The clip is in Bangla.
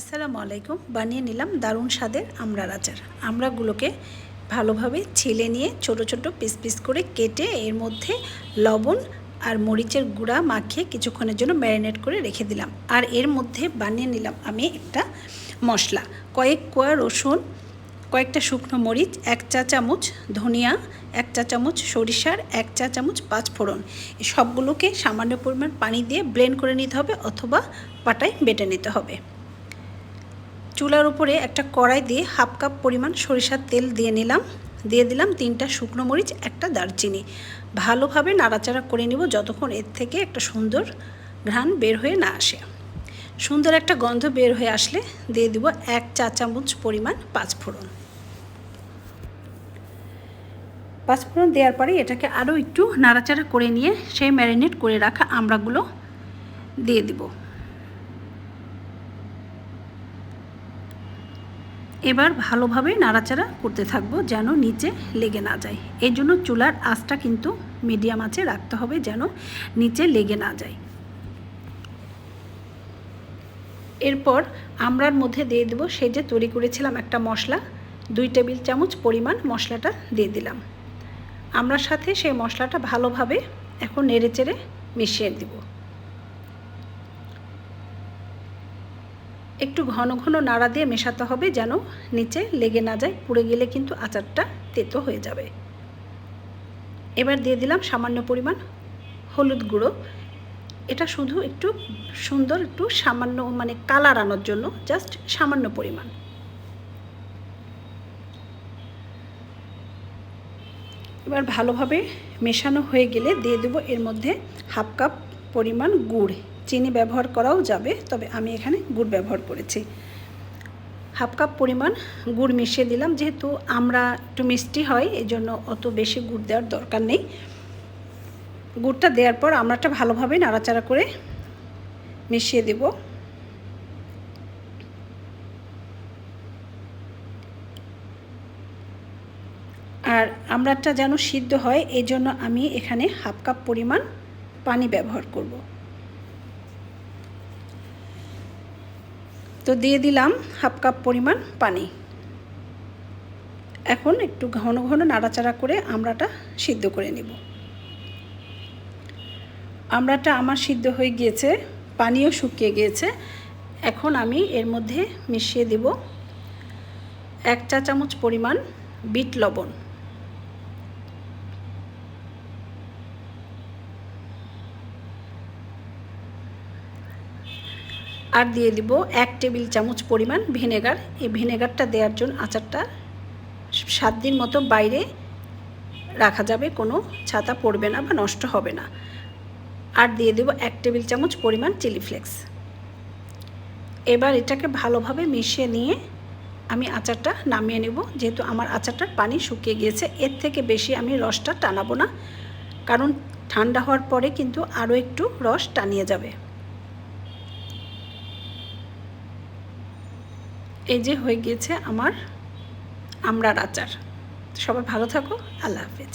আসসালামু আলাইকুম। বানিয়ে নিলাম দারুণ স্বাদের আমড়ার আচার। আমড়াগুলোকে ভালোভাবে ছিলে নিয়ে ছোট ছোট পিস পিস করে কেটে এর মধ্যে লবণ আর মরিচের গুঁড়া মাখিয়ে কিছুক্ষণের জন্য ম্যারিনেট করে রেখে দিলাম। আর এর মধ্যে বানিয়ে নিলাম আমি একটা মশলা। কয়েক কোয়া রসুন, কয়েকটা শুকনো মরিচ, এক চা চামচ ধনিয়া, এক চা চামচ সরিষার, এক চা চামচ পাঁচ ফোড়ন সবগুলোকে সামান্য পরিমাণ পানি দিয়ে ব্লেন্ড করে নিতে হবে অথবা পাটায় বেটে নিতে হবে। চুলার উপরে একটা কড়াই দিয়ে হাফ কাপ পরিমাণ সরিষার তেল দিয়ে নিলাম। দিয়ে দিলাম তিনটা শুকনো মরিচ, একটা দারচিনি। ভালোভাবে নাড়াচাড়া করে নিব যতক্ষণ এর থেকে একটা সুন্দর ঘ্রাণ বের হয়ে না আসে। সুন্দর একটা গন্ধ বের হয়ে আসলে দিয়ে দিব এক চা চামচ পরিমাণ পাঁচফোড়ন। পাঁচফোড়ন দেওয়ার পরে এটাকে আরও একটু নাড়াচাড়া করে নিয়ে সেই ম্যারিনেট করে রাখা আমড়াগুলো দিয়ে দিব। এবার ভালোভাবে নাড়াচাড়া করতে থাকব যেন নিচে লেগে না যায়। এই জন্য চুলার আঁচটা কিন্তু মিডিয়াম আঁচে রাখতে হবে যেন নিচে লেগে না যায়। এরপর আমরার মধ্যে দিয়ে দেবো সেই যে তৈরি করেছিলাম একটা মশলা। দুই টেবিল চামচ পরিমাণ মশলাটা দিয়ে দিলাম। আমরার সাথে সেই মশলাটা ভালোভাবে এখন নেড়ে চেড়ে মিশিয়ে দেবো। একটু ঘন ঘন নাড়া দিয়ে মেশাতে হবে যেন নিচে লেগে না যায়, পুড়ে গেলে কিন্তু আচারটা তেতো হয়ে যাবে। এবার দিয়ে দিলাম সামান্য পরিমাণ হলুদ গুঁড়ো। এটা শুধু একটু সুন্দর, একটু সামান্য মানে কালার আনার জন্য জাস্ট সামান্য পরিমাণ। এবার ভালোভাবে মেশানো হয়ে গেলে দিয়ে দেবো এর মধ্যে হাফ কাপ পরিমাণ গুড়। চিনি ব্যবহার করাও যাবে, তবে আমি এখানে গুড় ব্যবহার করেছি। হাফ কাপ পরিমাণ গুড় মিশিয়ে দিলাম, যেহেতু আমরা একটু মিষ্টি হয় এই জন্য অত বেশি গুড় দেওয়ার দরকার নেই। গুড়টা দেওয়ার পর আমরাটা ভালোভাবে নাড়াচাড়া করে মিশিয়ে দেব। আর আমরাটা যেন সিদ্ধ হয় এই জন্য আমি এখানে হাফ কাপ পরিমাণ পানি ব্যবহার করব। তো দিয়ে দিলাম হাফ কাপ পরিমাণ পানি। এখন একটু ঘন ঘন নাড়াচাড়া করে আমড়াটা সিদ্ধ করে নেব। আমড়াটা আমার সিদ্ধ হয়ে গিয়েছে, পানিও শুকিয়ে গিয়েছে। এখন আমি এর মধ্যে মিশিয়ে দেব এক চা চামচ পরিমাণ বিট লবণ। আর দিয়ে দিব এক টেবিল চামচ পরিমাণ ভিনেগার। এই ভিনেগারটা দেওয়ার জন্য আচারটা সাত দিন মতো বাইরে রাখা যাবে, কোনো ছাতা পড়বে না বা নষ্ট হবে না। আর দিয়ে দেব এক টেবিল চামচ পরিমাণ চিলি ফ্লেক্স। এবার এটাকে ভালোভাবে মিশিয়ে নিয়ে আমি আচারটা নামিয়ে নেব। যেহেতু আমার আচারটার পানি শুকিয়ে গিয়েছে, এর থেকে বেশি আমি রসটা টানাবো না। কারণ ঠান্ডা হওয়ার পরে কিন্তু আরও একটু রস টানিয়ে যাবে। এই যে হয়ে গিয়েছে আমার আমরার আচার সবাই ভালো থাকো আল্লাহ হাফেজ।